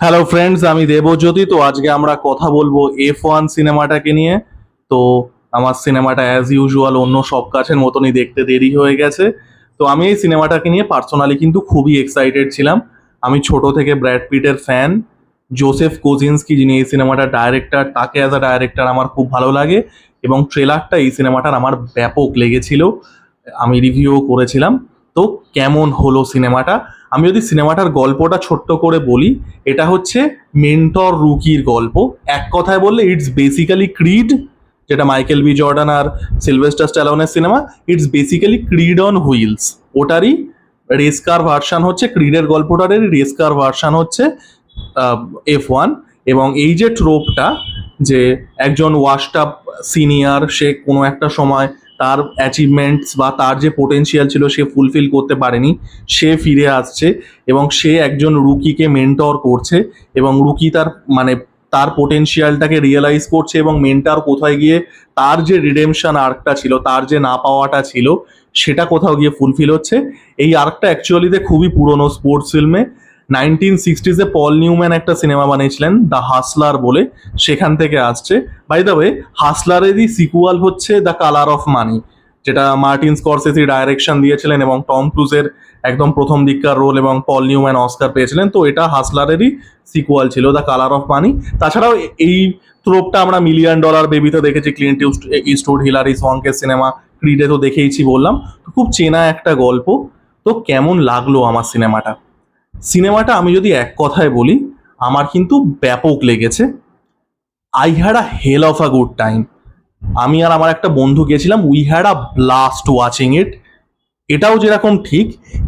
Hello friends আমি দেবজ্যোতি। তো আজকে আমরা কথা বলব এফ ওয়ান সিনেমাটাকে নিয়ে। তো আমার সিনেমাটা অ্যাজ ইউজুয়াল অন্য সব কাছের মতনই দেখতে দেরি হয়ে গেছে। তো আমি এই সিনেমাটাকে নিয়ে পার্সোনালি কিন্তু খুবই এক্সাইটেড ছিলাম। আমি ছোট থেকে ব্র্যাড পিটের ফ্যান জোসেফ কোজিন্সকি যিনি এই সিনেমাটার ডাইরেক্টর তাকে অ্যাজ আ ডাইরেক্টর আমার খুব ভালো লাগে। এবং ট্রেলারটা এই সিনেমাটার আমার ব্যাপক লেগেছিল। আমি রিভিউ করেছিলাম। তো কেমন হলো সিনেমাটা? আমি যদি সিনেমাটার গল্পটা ছোট্ট করে বলি, এটা হচ্ছে মেন্টর রুকির গল্প। এক কথায় বললে ইটস বেসিক্যালি ক্রিড যেটা মাইকেল বি জর্ডান আর সিলভেস্টার স্ট্যালোনের cinema it's basically creed on wheels ওটারই রেসকার version হচ্ছে ক্রিডের গল্পটারই রেসকার ভার্সান হচ্ছে এফ ওয়ান এবং এই যে ট্রোপটা যে একজন ওয়াশড আপ সিনিয়র সে কোনো একটা সময় তার অ্যাচিভমেন্টস বা তার যে পোটেনশিয়াল ছিল সে ফুলফিল করতে পারেনি, সে ফিরে আসছে এবং সে একজন রুকিকে মেন্টর করছে এবং রুকি তার মানে তার পোটেনশিয়ালটাকে রিয়েলাইজ করছে এবং মেন্টার কোথায় গিয়ে তার যে রিডেমশন আর্কটা ছিল, তার যে না পাওয়াটা ছিল, সেটা কোথাও গিয়ে ফুলফিল হচ্ছে। এই আর্কটা অ্যাকচুয়ালিতে খুবই পুরনো স্পোর্টস ফিল্মে নাইনটিন সিক্সটিজে পল নিউম্যান একটা সিনেমা বানিয়েছিলেন, দ্য হাসলার বলে, সেখান থেকে আসছে। বাই দ্য ওয়ে হাসলারেরই সিকুয়াল হচ্ছে দ্য কালার অফ মানি, যেটা মার্টিন স্করসেসি ডাইরেকশন দিয়েছিলেন এবং টম ক্রুজের একদম প্রথম দিককার রোল এবং পল নিউম্যান অস্কার পেয়েছিলেন। তো এটা হাসলারেরই সিকুয়াল ছিল, দ্য কালার অফ মানি। তাছাড়াও এই থ্রোপটা আমরা মিলিয়ন ডলার বেবিতে দেখেছি ক্লিন্ট ইস্টউড হিলারি সঙ্কের সিনেমা ক্রিডে তো দেখেইছি বললাম। তো খুব চেনা একটা গল্প। তো কেমন লাগল আমার সিনেমাটা সিনেমাটা আমি যদি এক কথায় বলি, আমার কিন্তু ব্যাপক লেগেছে। I had a hell of a good time আমি আর আমার একটা বন্ধু গেছিলাম we had a blast watching it এটাও যেরকম ঠিক,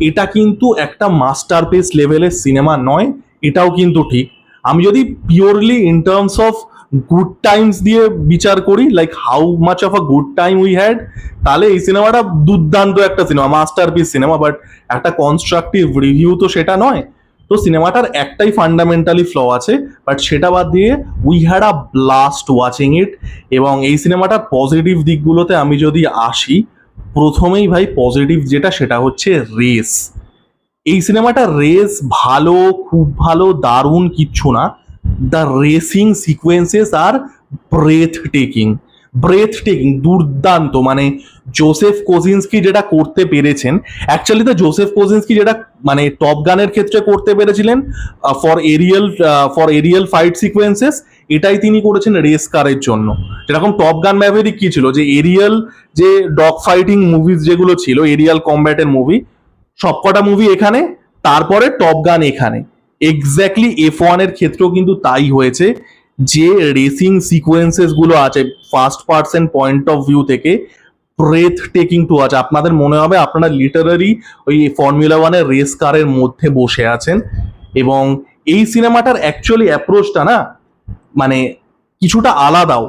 এটা কিন্তু একটা মাস্টারপিস লেভেলের সিনেমা নয়, এটাও কিন্তু ঠিক। আমি যদি purely in terms of good times দিয়ে বিচার করি like how much of a good time we had তাহলে এই সিনেমাটা দুর্দান্ত একটা সিনেমা মাস্টারপিস সিনেমা বাট একটা কনস্ট্রাকটিভ রিভিউ তো সেটা নয়। তো সিনেমাটার একটাই ফান্ডামেন্টালি ফ্ল আছে বাট সেটা বাদ দিয়ে we had a blast watching it এবং এই সিনেমাটার পজিটিভ দিকগুলোতে আমি যদি আসি, প্রথমেই ভাই পজিটিভ যেটা সেটা হচ্ছে রেস এই সিনেমাটা রেস ভালো, খুব ভালো, দারুণ কিচ্ছু না দ্য রেসিং সিকোয়েন্সেস আর ব্রেথ টেকিং ব্রেথ টেকিং দুর্দান্ত। মানে জোসেফ কোজিন্সকি যেটা করতে পেরেছেন অ্যাকচুয়ালি তো জোসেফ কোজিন্সকি যেটা মানে টপ গানের ক্ষেত্রে করতে পেরেছিলেন for aerial for aerial fight sequences এটাই তিনি করেছেন রেস কারের জন্য। যেরকম টপ গান ম্যাভেরিক কি ছিল? যে এরিয়াল যে ডগ ফাইটিং মুভিজ যেগুলো ছিল এরিয়াল কম্ব্যাটের মুভি সবকটা মুভি এখানে, তারপরে টপ গান এখানে। এক্স্যাক্টলি এফ ওয়ানের ক্ষেত্রেও কিন্তু তাই হয়েছে। যে রেসিং সিকোয়েন্সেসগুলো আছে first person point of view থেকে ব্রেথ টেকিং টু আছে। আপনাদের মনে হবে আপনারা লিটারারি ওই ফর্মুলা ওয়ানের রেস কারের মধ্যে বসে আছেন এবং এই সিনেমাটার অ্যাকচুয়ালি অ্যাপ্রোচটা না মানে কিছুটা আলাদাও।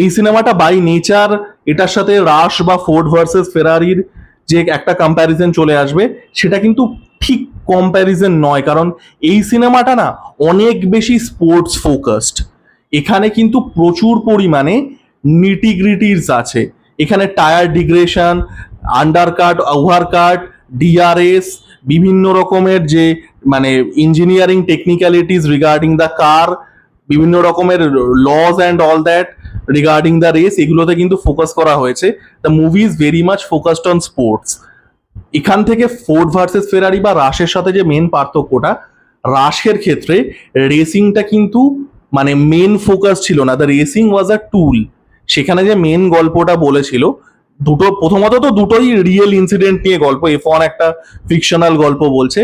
এই সিনেমাটা বাই নেচার এটার সাথে রাশ বা ফোর্ড ভার্সেস ফেরারির যে একটা কম্প্যারিজন চলে আসবে, সেটা কিন্তু ঠিক কম্প্যারিজন নয়, কারণ এই সিনেমাটা না অনেক বেশি স্পোর্টস ফোকাসড এখানে কিন্তু প্রচুর পরিমাণে নিটিগ্রিটিস আছে। এখানে tyre degradation undercut overcut DRS বিভিন্ন রকমের যে মানে engineering technicalities regarding the car বিভিন্ন রকমের laws and all that regarding the race এগুলোতে কিন্তু ফোকাস করা হয়েছে। The movie is very much focused on sports এখান থেকে ফোর্ড ভার্সেস ফেরারি বা রাশের সাথে যে মেন পার্থক্যটা রাশের ক্ষেত্রে রেসিংটা কিন্তু মানে মেন ফোকাস ছিল না। দ্য রেসিং ওয়াজ আ টুল সেখানে যে মেন গল্পটা বলেছিল, দুটো প্রথমত তো দুটোই রিয়েল ইনসিডেন্ট নিয়ে গল্প। এফ ওয়ান একটা ফিকশনাল গল্প বলছে।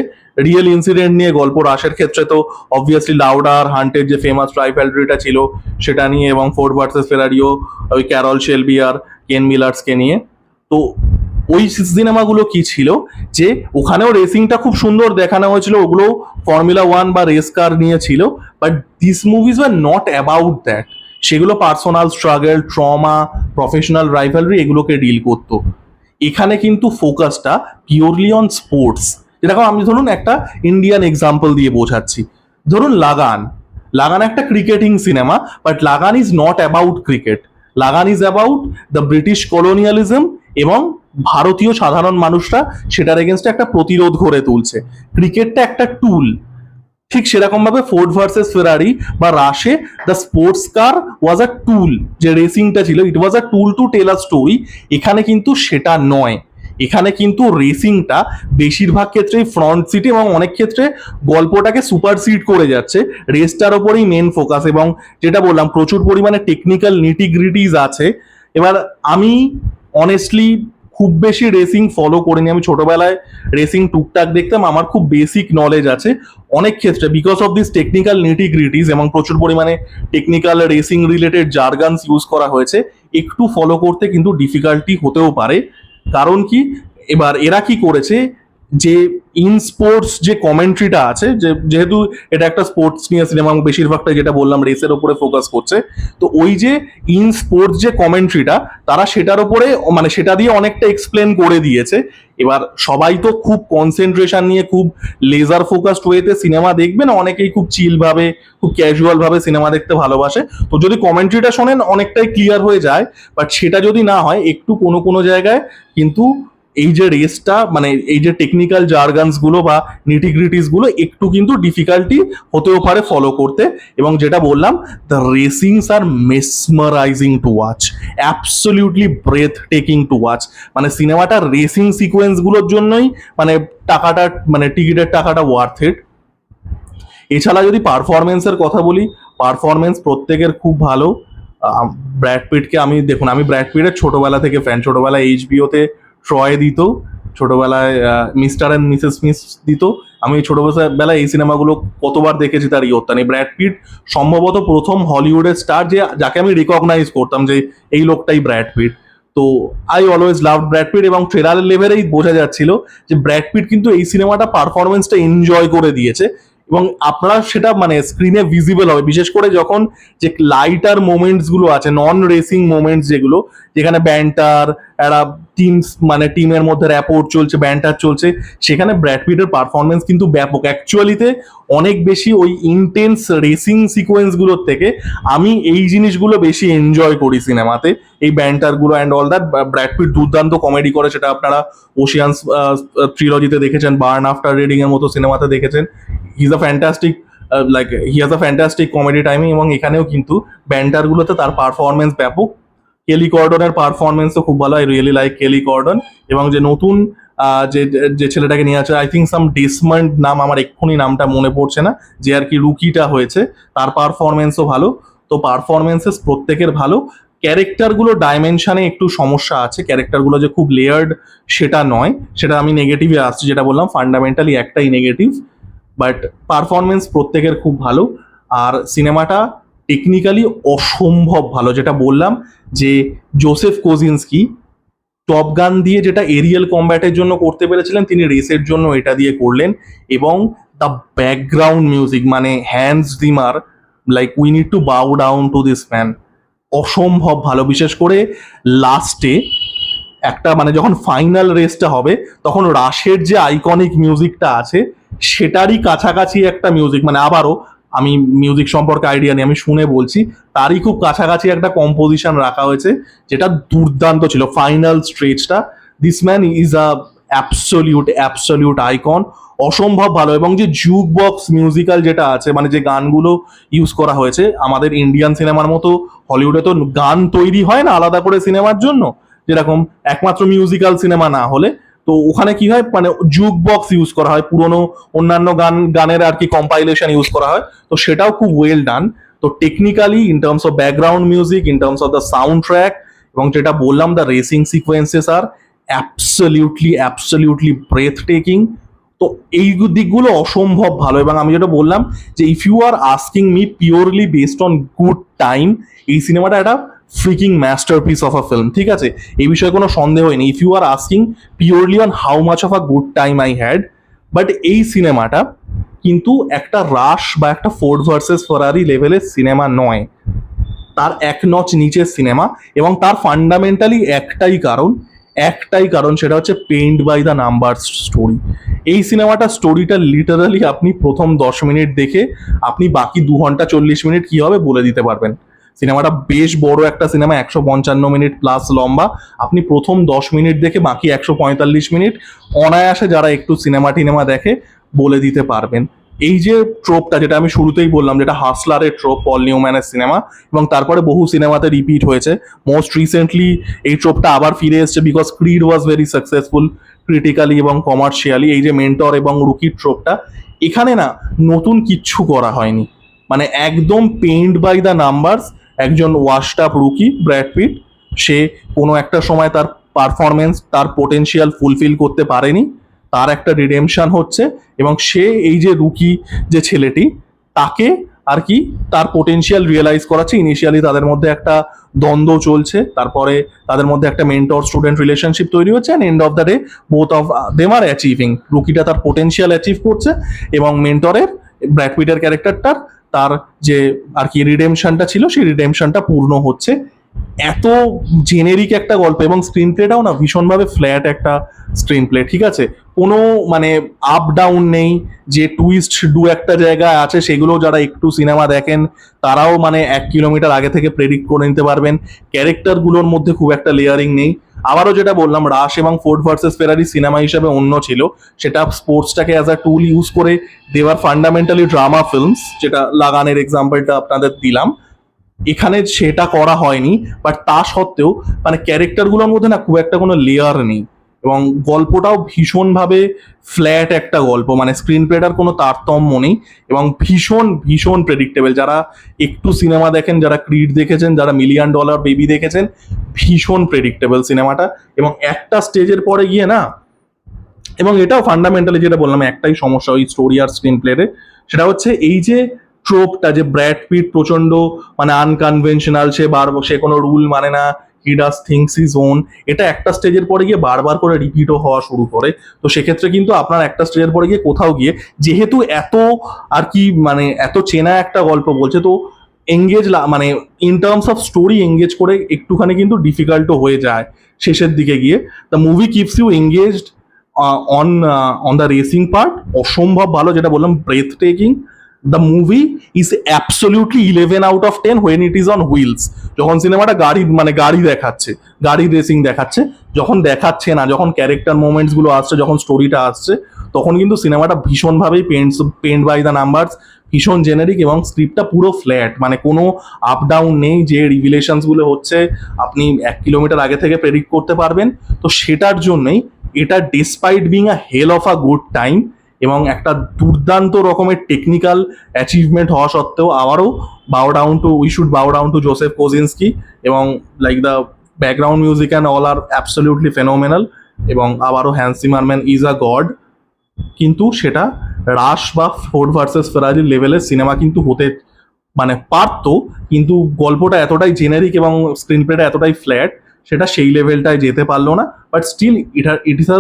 রিয়েল ইনসিডেন্ট নিয়ে গল্প রাশের ক্ষেত্রে তো অবভিয়াসলি লাউডার হান্টের যে ফেমাস ট্রাইফ্যালরিটা ছিল, সেটা নিয়ে এবং ফোর্ড ভার্সেস ফেরারিও ওই ক্যারল শেলবি আর কেন মিলার্সকে নিয়ে। তো ওই সিনেমাগুলো কি ছিল? যে ওখানেও রেসিংটা খুব সুন্দর দেখানো হয়েছিল, ওগুলো ফর্মুলা ওয়ান বা রেস কার নিয়ে ছিল but this movies are not about that সেগুলো personal struggle trauma professional rivalry এগুলোকে ডিল করত। এখানে কিন্তু ফোকাসটা পিওরলি অন স্পোর্টস যেরকম আমি ধরুন একটা ইন্ডিয়ান এক্সাম্পল দিয়ে বোঝাচ্ছি। ধরুন লাগান। লাগান একটা cricketing cinema but Lagaan is not about cricket Lagaan is about the British colonialism এবং ভারতীয় সাধারণ মানুষরা সেটার এগেনস্টে একটা প্রতিরোধ গড়ে তুলছে। ক্রিকেটটা একটা টুল ঠিক সেরকম ভাবে ফোর্ড ভার্সেস ফেরারি বা রাশে the sports car was a টুল যে রেসিংটা ছিল it was a tool to tell a story এখানে কিন্তু সেটা নয়। এখানে কিন্তু রেসিংটা বেশিরভাগ ক্ষেত্রেই ফ্রন্ট সিটে এবং অনেক ক্ষেত্রে গল্পটাকে সুপারসিড করে যাচ্ছে। রেসটার ওপরেই মেন ফোকাস এবং যেটা বললাম, প্রচুর পরিমাণে টেকনিক্যাল নিটিগ্রিটিস আছে। এবার আমি অনেস্টলি খুব বেশি রেসিং ফলো করিনি। আমি ছোটবেলায় রেসিং টুকটাক দেখতাম, আমার খুব বেসিক নলেজ আছে অনেক ক্ষেত্রে। Because of this technical nitty gritties এবং প্রচুর পরিমাণে technical racing related jargons use করা হয়েছে, একটু ফলো করতে কিন্তু ডিফিকাল্টি হতেও পারে। কারণ কি? এবার এরা কি করেছে? যে ইন স্পোর্টস যে কমেন্ট্রিটা আছে, যে যেহেতু এটা একটা স্পোর্টস নিয়ে সিনেমা বেশিরভাগটা যেটা বললাম রেসের ওপরে ফোকাস করছে, তো ওই যে ইন স্পোর্টস যে কমেন্ট্রিটা তারা সেটার ওপরে মানে সেটা দিয়ে অনেকটা এক্সপ্লেন করে দিয়েছে। এবার সবাই তো খুব কনসেন্ট্রেশন নিয়ে, খুব লেজার ফোকাসড ওয়েতে সিনেমা দেখবে না, অনেকেই খুব চিল ভাবে, খুব ক্যাজুয়াল ভাবে সিনেমা দেখতে ভালোবাসে। তো যদি কমেন্ট্রিটা শোনেন, অনেকটাই ক্লিয়ার হয়ে যায় বাট সেটা যদি না হয়, একটু কোনো কোনো জায়গায় কিন্তু এই যে রেসটা মানে এই যে টেকনিক্যাল জার্গানসগুলো বা নিটিগ্রিটিসগুলো একটু কিন্তু ডিফিকাল্টি হতেও পারে ফলো করতে। এবং যেটা বললাম the racings are mesmerising to watch absolutely breathtaking to watch মানে সিনেমাটা রেসিং সিকোয়েন্সগুলোর জন্যই মানে টাকাটা মানে টিকিটের টাকাটা ওয়ার্থ ইট এছাড়া যদি পারফরমেন্সের কথা বলি পারফরমেন্স প্রত্যেকের খুব ভালো। ব্র্যাড পিটকে আমি, দেখুন, আমি ব্র্যাড পিটের ছোটবেলা থেকে ফ্যান ছোটবেলায় এইচবিওতে ট্রয় দিত, ছোটবেলায় মিস্টার অ্যান্ড মিসেস স্মিথ দিত। আমি ছোটবেলায় এই সিনেমাগুলো কতবার দেখেছি তার ইয়ত্তা নেই। ব্র্যাড পিট সম্ভবত প্রথম হলিউডের স্টার যে, যাকে আমি রিকগনাইজ করতাম যে, এই লোকটাই ব্র্যাড পিট তো I always love Brad Pitt এবং ট্রেলার লেভেলেই বোঝা যাচ্ছিল যে ব্র্যাড পিট কিন্তু এই সিনেমাটা পারফরমেন্সটা এনজয় করে দিয়েছে। এবং আপনারা সেটা মানে স্ক্রিনে ভিজিবল হবে। বিশেষ করে যখন যে লাইটার মোমেন্টসগুলো আছে নন রেসিং মোমেন্টস যেগুলো, যেখানে ব্যান্টার একটা টিমস মানে টিমের মধ্যে র্যাপোর্ট চলছে ব্যান্টার চলছে, সেখানে ব্র্যাডপিটের পারফরমেন্স কিন্তু ব্যাপক। অ্যাকচুয়ালিতে অনেক বেশি ওই ইন্টেন্স রেসিং সিকোয়েন্সগুলোর থেকে আমি এই জিনিসগুলো বেশি এনজয় করি সিনেমাতে এই ব্যান্টারগুলো and all that Brad Pitt দুর্দান্ত কমেডি করে, সেটা আপনারা ওশিয়ান্স ট্রিলজিতে দেখেছেন বার্ন আফটার রিডিং এর মতো সিনেমাতে দেখেছেন। He's a fantastic like he has a fantastic comedy timing এবং এখানেও কিন্তু ব্যান্টারগুলোতে তার পারফরমেন্স ব্যাপক। কেলি কর্ডনের পারফরমেন্সও খুব ভালো I really like Kerry Condon এবং যে নতুন যে যে ছেলেটাকে নিয়ে আছে আই থিঙ্ক সাম ডিসমান্ড নাম আমার এক্ষুনি নামটা মনে পড়ছে না, যে আর কি রুকিটা হয়েছে, তার পারফরমেন্সও ভালো। তো পারফরমেন্সেস প্রত্যেকের ভালো। ক্যারেক্টারগুলো ডাইমেনশনে একটু সমস্যা আছে ক্যারেক্টারগুলো যে খুব লেয়ার্ড সেটা নয়, সেটা আমি নেগেটিভে আসছি, যেটা বললাম ফান্ডামেন্টালি একটাই নেগেটিভ বাট পারফরমেন্স প্রত্যেকের খুব ভালো। আর সিনেমাটা টেকনিক্যালি অসম্ভব ভালো, যেটা বললাম যে জোসেফ কোজিনস্কি টপ গান দিয়ে যেটা এরিয়াল কম্ব্যাটের জন্য করতে পেরেছিলেন, তিনি রেসের জন্য এটা দিয়ে করলেন এবং দ্য ব্যাকগ্রাউন্ড মিউজিক মানে Hans Zimmer like we need to bow down to this man অসম্ভব ভালো, বিশেষ করে লাস্টে একটা মানে যখন ফাইনাল রেসটা হবে, তখন রাশের যে আইকনিক মিউজিকটা আছে সেটারই কাছাকাছি একটা মিউজিক মানে আবারও আমি মিউজিক সম্পর্কে আইডিয়া নেই আমি শুনে বলছি, তারই খুব কাছাকাছি একটা কম্পোজিশন রাখা হয়েছে, যেটা দুর্দান্ত ছিল। Final স্ট্রেজটা this man is a absolute absolute icon অসম্ভব ভালো। এবং যে জুক বক্স মিউজিক্যাল যেটা আছে মানে যে গানগুলো ইউজ করা হয়েছে, আমাদের ইন্ডিয়ান সিনেমার মতো হলিউডে তো গান তৈরি হয় না আলাদা করে সিনেমার জন্য? যেরকম একমাত্র মিউজিক্যাল সিনেমা না হলে তো ওখানে কি হয়? মানে জুক বক্স ইউজ করা হয়, পুরনো অন্যান্য গান, গানের আর কি কম্পাইলেশন ইউজ করা হয়। তো সেটাও খুব ওয়েল ডান তো technically in terms of background music in terms of the soundtrack এবং যেটা বললাম the racing sequences are absolutely absolutely breathtaking তো এই দিকগুলো অসম্ভব ভালো এবং আমি যেটা বললাম যে if you are asking me purely based on good time এই সিনেমাটা একটা freaking masterpiece of a film ঠিক আছে? এই বিষয়ে কোনো সন্দেহ নেই। If you are asking purely on how much of a good time I had but এই সিনেমাটা কিন্তু একটা রাশ বা একটা ফোর্ড ভার্সেস ফরারি লেভেলের সিনেমা নয়। তার এক নচ নিচের সিনেমা এবং তার ফান্ডামেন্টালি একটাই কারণ একটাই কারণ সেটা হচ্ছে paint by the number story এই সিনেমাটা স্টোরিটা লিটারালি আপনি প্রথম দশ মিনিট দেখে, আপনি বাকি দু ঘণ্টা চল্লিশ মিনিট কি হবে বলে দিতে পারবেন। সিনেমাটা বেশ বড় একটা সিনেমা, একশো পঞ্চান্ন মিনিট প্লাস লম্বা। আপনি প্রথম দশ মিনিট দেখে বাকি একশো পঁয়তাল্লিশ মিনিট অনায়াসে যারা একটু সিনেমা টিনেমা দেখে বলে দিতে পারবেন। এই যে ট্রোপটা যেটা আমি শুরুতেই বললাম, যেটা হাসলারের ট্রোপ পল নিউম্যানের সিনেমা, এবং তারপরে বহু সিনেমাতে রিপিট হয়েছে। মোস্ট রিসেন্টলি এই ট্রোপটা আবার ফিরে এসেছে because Creed was very successful critically এবং কমার্শিয়ালি এই যে মেন্টর এবং রুকির ট্রোপটা এখানে না নতুন কিচ্ছু করা হয়নি। মানে একদম পেইন্ট বাই দ্য নাম্বারস একজন washed up rookie, Brad Pitt. সে কোনো একটা সময় তার পারফরমেন্স তার পোটেনশিয়াল ফুলফিল করতে পারেনি। তার একটা রিডেমশন হচ্ছে এবং সে এই যে রুকি যে ছেলেটি, তাকে আর কি তার পোটেনশিয়াল রিয়েলাইজ করাচ্ছে। ইনিশিয়ালি তাদের মধ্যে একটা দ্বন্দ্ব চলছে, তারপরে তাদের মধ্যে একটা মেন্টর স্টুডেন্ট রিলেশনশিপ তৈরি হচ্ছে and end of the day both of them are achieving রুকিটা তার পোটেনশিয়াল অ্যাচিভ করছে এবং মেন্টরের ব্র্যাডপিটের ক্যারেক্টারটার তার যে আর কি রিডেমশনটা ছিল, সেই রিডেমশনটা পূর্ণ হচ্ছে। এত জেনেরিক একটা গল্প, এবং স্ক্রিন প্লেটাও না ভীষণভাবে ফ্ল্যাট একটা স্ক্রিন প্লে ঠিক আছে? কোনো মানে আপ ডাউন নেই, যে টুইস্ট দু একটা জায়গায় আছে, সেগুলো যারা একটু সিনেমা দেখেন, তারাও মানে এক কিলোমিটার আগে থেকে প্রেডিক্ট করে নিতে পারবেন। ক্যারেক্টারগুলোর মধ্যে খুব একটা লেয়ারিং নেই। আবারও যেটা বললাম রাশ এবং ফোর্ড ভার্সেস ফেরারি সিনেমা হিসেবে অন্য ছিল। সেটা স্পোর্টসটাকে অ্যাজ আ টুল ইউজ করে দেওয়ার ফান্ডামেন্টালি ড্রামা ফিল্মস যেটা লাগানের এক্সাম্পলটা আপনাদের দিলাম। এখানে সেটা করা হয়নি বাট তা সত্ত্বেও মানে ক্যারেক্টারগুলোর মধ্যে না খুব একটা কোনো লেয়ার নেই। এবং গল্পটাও ভীষণভাবে ফ্ল্যাট একটা গল্প। মানে স্ক্রিন প্লেটার কোনো তারতম্য নেই এবং ভীষণ ভীষণ প্রেডিক্টেবল যারা একটু সিনেমা দেখেন, যারা ক্রিড দেখেছেন, যারা মিলিয়ন ডলার বেবি দেখেছেন, ভীষণ প্রেডিক্টেবল সিনেমাটা এবং একটা স্টেজের পরে গিয়ে না, এবং এটাও ফান্ডামেন্টালি যেটা বললাম, একটাই সমস্যা ওই স্টোরি আর স্ক্রিন প্লেতে সেটা হচ্ছে এই যে ট্রোপটা যে ব্র্যাড পিট প্রচণ্ড মানে আনকনভেনশনাল সে বার, সে কোনো রুল মানে না he does things his own এটা একটা স্টেজের পরে গিয়ে বারবার করে রিপিটও হওয়া শুরু করে। তো সেক্ষেত্রে কিন্তু আপনার একটা স্টেজের পরে গিয়ে কোথাও গিয়ে, যেহেতু এত আর কি মানে এত চেনা একটা গল্প বলছে, তো এঙ্গেজ মানে in terms of story engage করে একটুখানি কিন্তু ডিফিকাল্টও হয়ে যায় শেষের দিকে গিয়ে। The movie keeps you engaged on on the racing part অসম্ভব ভালো যেটা বললাম breathtaking the movie is absolutely eleven out of ten when it is on wheels যখন সিনেমাটা গাড়ি মানে গাড়ি দেখাচ্ছে, গাড়ি রেসিং দেখাচ্ছে, যখন দেখাচ্ছে না, যখন ক্যারেক্টার মোমেন্টসগুলো আসছে, যখন স্টোরিটা আসছে, তখন কিন্তু সিনেমাটা ভীষণভাবেই paint paint by the numbers ভীষণ জেনারিক এবং স্ক্রিপ্টটা পুরো ফ্ল্যাট মানে কোনো আপ ডাউন নেই যে রিভিলেশনসগুলো হচ্ছে, আপনি এক কিলোমিটার আগে থেকে প্রেডিক্ট করতে পারবেন। তো সেটার জন্যই এটা despite being a hell of a good time এবং একটা দুর্দান্ত রকমের টেকনিক্যাল অ্যাচিভমেন্ট হওয়া সত্ত্বেও আবারও bow down to we should bow down to Joseph Kosinski এবং like the background music and all are absolutely phenomenal এবং আবারও Hans Zimmer is a god কিন্তু সেটা রাশ বা ফোর্ড ভার্সেস ফেরারি লেভেলের সিনেমা কিন্তু হতে মানে পারতো, কিন্তু গল্পটা এতটাই জেনারিক এবং স্ক্রিন প্লেটা এতটাই ফ্ল্যাট সেটা সেই লেভেলটায় যেতে পারল না। বাট স্টিল এটা ইট is a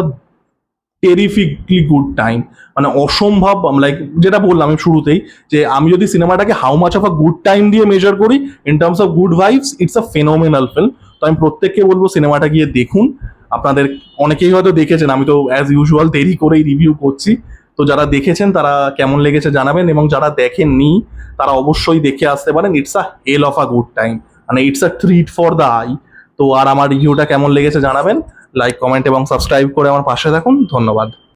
terrifically good time মানে অসম্ভব লাইক যেটা বললাম আমি শুরুতেই, যে আমি যদি সিনেমাটাকে how much of a good time দিয়ে মেজার করি in terms of good vibes it's a phenomenal film তো আমি প্রত্যেককে বলব সিনেমাটা গিয়ে দেখুন। আপনাদের অনেকেই হয়তো দেখেছেন, আমি তো অ্যাজ ইউজুয়াল দেরি করেই রিভিউ করছি। তো যারা দেখেছেন, তারা কেমন লেগেছে জানাবেন এবং যারা দেখেননি, তারা অবশ্যই দেখে আসতে পারেন। It's a hell of a good time মানে it's a treat for the eye তো আর আমার রিভিউটা কেমন লেগেছে জানাবেন। লাইক কমেন্ট এবং সাবস্ক্রাইব করে আমার পাশে থাকুন। ধন্যবাদ।